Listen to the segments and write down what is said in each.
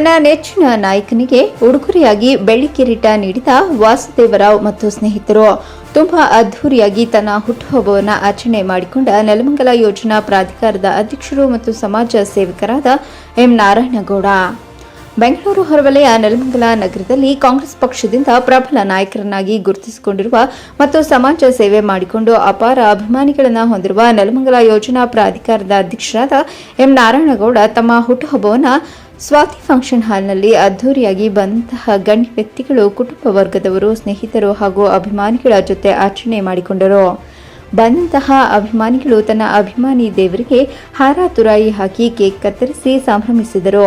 ತನ್ನ ನೆಚ್ಚಿನ ನಾಯಕನಿಗೆ ಉಡುಗೊರೆಯಾಗಿ ಬೆಳ್ಳಿ ಕಿರೀಟ ನೀಡಿದ ವಾಸುದೇವರಾವ್ ಮತ್ತು ಸ್ನೇಹಿತರು. ತುಂಬಾ ಅದ್ಧೂರಿಯಾಗಿ ತನ್ನ ಹುಟ್ಟುಹಬ್ಬವನ್ನು ಆಚರಣೆ ಮಾಡಿಕೊಂಡ ನೆಲಮಂಗಲ ಯೋಜನಾ ಪ್ರಾಧಿಕಾರದ ಅಧ್ಯಕ್ಷರು ಮತ್ತು ಸಮಾಜ ಸೇವಕರಾದ ಎಂ ನಾರಾಯಣಗೌಡ. ಬೆಂಗಳೂರು ಹೊರವಲಯ ನೆಲಮಂಗಲ ನಗರದಲ್ಲಿ ಕಾಂಗ್ರೆಸ್ ಪಕ್ಷದಿಂದ ಪ್ರಬಲ ನಾಯಕರನ್ನಾಗಿ ಗುರುತಿಸಿಕೊಂಡಿರುವ ಮತ್ತು ಸಮಾಜ ಸೇವೆ ಮಾಡಿಕೊಂಡು ಅಪಾರ ಅಭಿಮಾನಿಗಳನ್ನು ಹೊಂದಿರುವ ನೆಲಮಂಗಲ ಯೋಜನಾ ಪ್ರಾಧಿಕಾರದ ಅಧ್ಯಕ್ಷರಾದ ಎಂ ನಾರಾಯಣಗೌಡ ತಮ್ಮ ಹುಟ್ಟುಹಬ್ಬವನ್ನು ಸ್ವಾತಿ ಫಂಕ್ಷನ್ ಹಾಲ್ನಲ್ಲಿ ಅದ್ಧೂರಿಯಾಗಿ ಬಂದಂತಹ ಗಣ್ಯ ವ್ಯಕ್ತಿಗಳು ಕುಟುಂಬ ವರ್ಗದವರು, ಸ್ನೇಹಿತರು ಹಾಗೂ ಅಭಿಮಾನಿಗಳ ಜೊತೆ ಆಚರಣೆ ಮಾಡಿಕೊಂಡರು. ಬಂದಂತಹ ಅಭಿಮಾನಿಗಳು ತನ್ನ ಅಭಿಮಾನಿ ದೇವರಿಗೆ ಹಾರ ತುರಾಯಿ ಹಾಕಿ ಕೇಕ್ ಕತ್ತರಿಸಿ ಸಂಭ್ರಮಿಸಿದರು.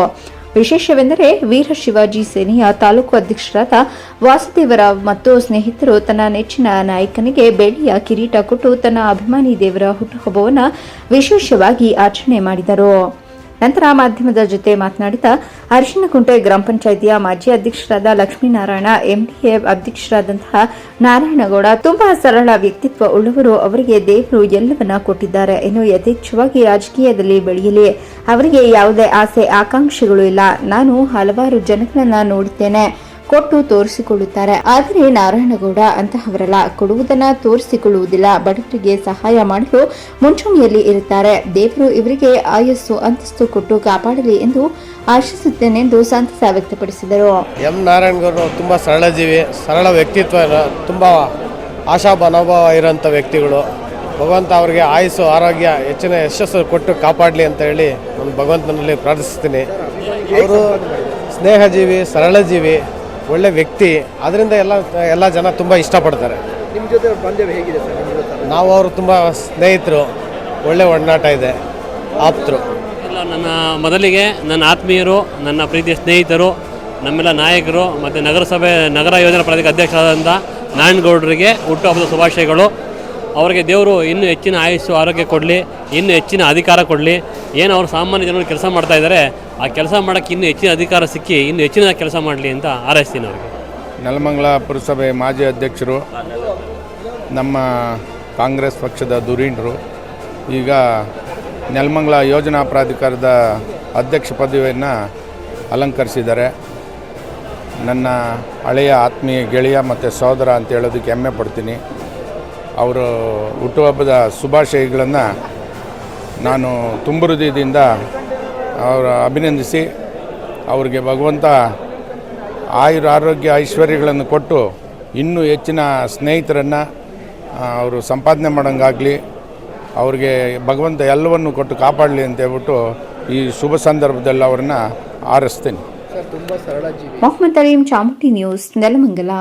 ವಿಶೇಷವೆಂದರೆ ವೀರ ಶಿವಾಜಿ ಸೇನೆಯ ತಾಲೂಕು ಅಧ್ಯಕ್ಷರಾದ ವಾಸುದೇವರಾವ್ ಮತ್ತು ಸ್ನೇಹಿತರು ತನ್ನ ನೆಚ್ಚಿನ ನಾಯಕನಿಗೆ ಬೆಳ್ಳಿಯ ಕಿರೀಟ ಕೊಟ್ಟು ತನ್ನ ಅಭಿಮಾನಿ ದೇವರ ಹುಟ್ಟುಹಬ್ಬವನ್ನು ವಿಶೇಷವಾಗಿ ಆಚರಣೆ ಮಾಡಿದರು. ನಂತರ ಮಾಧ್ಯಮದ ಜೊತೆ ಮಾತನಾಡಿದ ಅರಿಶಿನಕುಂಟೆ ಗ್ರಾಮ ಪಂಚಾಯಿತಿಯ ಮಾಜಿ ಅಧ್ಯಕ್ಷರಾದ ಲಕ್ಷ್ಮೀನಾರಾಯಣ, ಎಂಡಿಎ ಅಧ್ಯಕ್ಷರಾದಂತಹ ನಾರಾಯಣಗೌಡ ತುಂಬಾ ಸರಳ ವ್ಯಕ್ತಿತ್ವ ಉಳ್ಳವರು. ಅವರಿಗೆ ದೇವರು ಎಲ್ಲವನ್ನ ಕೊಟ್ಟಿದ್ದಾರೆ ಇನ್ನು ಯಥೇಚ್ಛವಾಗಿ ರಾಜಕೀಯದಲ್ಲಿ ಬೆಳೆಯಲಿ. ಅವರಿಗೆ ಯಾವುದೇ ಆಸೆ, ಆಕಾಂಕ್ಷೆಗಳು ಇಲ್ಲ. ನಾನು ಹಲವಾರು ಜನಗಳನ್ನ ನೋಡಿದ್ದೇನೆ. ಕೊಟ್ಟು ತೋರಿಸಿಕೊಳ್ಳುತ್ತಾರೆ. ಆದರೆ ನಾರಾಯಣಗೌಡ ಅಂತಹವರೆಲ್ಲ ಕೊಡುವುದನ್ನ ತೋರಿಸಿಕೊಳ್ಳುವುದಿಲ್ಲ. ಬಡವರಿಗೆ ಸಹಾಯ ಮಾಡಲು ಮುಂಚೂಣಿಯಲ್ಲಿ ಇರುತ್ತಾರೆ. ದೇವರು ಇವರಿಗೆ ಆಯಸ್ಸು, ಅಂತಸ್ತು ಕೊಟ್ಟು ಕಾಪಾಡಲಿ ಎಂದು ಆಶಿಸುತ್ತೇನೆಂದು ಸಂತಸ ವ್ಯಕ್ತಪಡಿಸಿದರು. ಎಂ ನಾರಾಯಣಗೌಡರು ತುಂಬ ಸರಳ ಜೀವಿ, ಸರಳ ವ್ಯಕ್ತಿತ್ವ, ತುಂಬಾ ಮನೋಭಾವ ಇರೋಂಥ ವ್ಯಕ್ತಿಗಳು. ಭಗವಂತ ಅವರಿಗೆ ಆಯಸ್ಸು, ಆರೋಗ್ಯ, ಹೆಚ್ಚಿನ ಯಶಸ್ಸು ಕೊಟ್ಟು ಕಾಪಾಡಲಿ ಅಂತ ಹೇಳಿ ನಾನು ಭಗವಂತನಲ್ಲಿ ಪ್ರಾರ್ಥಿಸ್ತೀನಿ. ಅವರು ಸ್ನೇಹಜೀವಿ, ಸರಳ ಜೀವಿ. ಒಳ್ಳೆ ವ್ಯಕ್ತಿ. ಅದರಿಂದ ಎಲ್ಲ ಎಲ್ಲ ಜನ ತುಂಬ ಇಷ್ಟಪಡ್ತಾರೆ. ನಿಮ್ಮ ಜೊತೆ ಅವ್ರ ಬಾಂಧವ್ಯ ಹೇಗಿದೆ ಸರ್? ನಿಮ್ಮ ಜೊತೆ? ನಾವು ಅವರು ತುಂಬ ಸ್ನೇಹಿತರು. ಒಳ್ಳೆ ಒಡನಾಟ ಇದೆ. ಆಪ್ತರು. ಇಲ್ಲ ನನ್ನ ಮೊದಲಿಗೆ ನನ್ನ ಆತ್ಮೀಯರು ನನ್ನ ಪ್ರೀತಿಯ ಸ್ನೇಹಿತರು ನಮ್ಮೆಲ್ಲ ನಾಯಕರು ಮತ್ತು ನಗರಸಭೆ ನಗರ ಯೋಜನಾ ಪ್ರಾಧಿಕಾರ ಅಧ್ಯಕ್ಷರಾದಂಥ ನಾರಾಯಣಗೌಡರಿಗೆ ಹುಟ್ಟುಹಬ್ಬದ ಶುಭಾಶಯಗಳು. ಅವರಿಗೆ ದೇವರು ಇನ್ನೂ ಹೆಚ್ಚಿನ ಆಯಸ್ಸು ಆರೋಗ್ಯ ಕೊಡಲಿ ಇನ್ನೂ ಹೆಚ್ಚಿನ ಅಧಿಕಾರ ಕೊಡಲಿ. ಏನು ಅವರು ಸಾಮಾನ್ಯ ಜನರು ಕೆಲಸ ಮಾಡ್ತಾ ಇದ್ದಾರೆ ಆ ಕೆಲಸ ಮಾಡೋಕ್ಕೆ ಇನ್ನೂ ಹೆಚ್ಚಿನ ಅಧಿಕಾರ ಸಿಕ್ಕಿ ಇನ್ನು ಹೆಚ್ಚಿನ ಕೆಲಸ ಮಾಡಲಿ ಅಂತ ಹಾರೈಸ್ತೀನಿ ಅವರಿಗೆ. ನೆಲಮಂಗಲ ಪುರಸಭೆ ಮಾಜಿ ಅಧ್ಯಕ್ಷರು, ನಮ್ಮ ಕಾಂಗ್ರೆಸ್ ಪಕ್ಷದ ಧುರೀಣರು, ಈಗ ನೆಲಮಂಗಲ ಯೋಜನಾ ಪ್ರಾಧಿಕಾರದ ಅಧ್ಯಕ್ಷ ಪದವಿಯನ್ನು ಅಲಂಕರಿಸಿದ್ದಾರೆ. ನನ್ನ ಹಳೆಯ ಆತ್ಮೀಯ ಗೆಳೆಯ ಮತ್ತು ಸಹೋದರ ಅಂತ ಹೇಳೋದಕ್ಕೆ ಹೆಮ್ಮೆ ಪಡ್ತೀನಿ. ಅವರು ಹುಟ್ಟುಹಬ್ಬದ ಶುಭಾಶಯಗಳನ್ನು ನಾನು ತುಂಬ ಹೃದಯದಿಂದ ಅವರ ಅಭಿನಂದಿಸಿ ಅವರಿಗೆ ಭಗವಂತ ಆಯುರ ಆರೋಗ್ಯ ಐಶ್ವರ್ಯಗಳನ್ನು ಕೊಟ್ಟು ಇನ್ನೂ ಹೆಚ್ಚಿನ ಸ್ನೇಹಿತರನ್ನು ಅವರು ಸಂಪಾದನೆ ಮಾಡೋಂಗಾಗಲಿ ಅವ್ರಿಗೆ ಭಗವಂತ ಎಲ್ಲವನ್ನು ಕೊಟ್ಟು ಕಾಪಾಡಲಿ ಅಂತ ಹೇಳ್ಬಿಟ್ಟು ಈ ಶುಭ ಸಂದರ್ಭದಲ್ಲಿ ಅವ್ರನ್ನ ಆರಿಸ್ತೀನಿ. ಮೊಹಮ್ಮದ್ ಅಲೀಂ ಚಾಮುಂಡಿ ನ್ಯೂಸ್ ನೆಲಮಂಗಲ.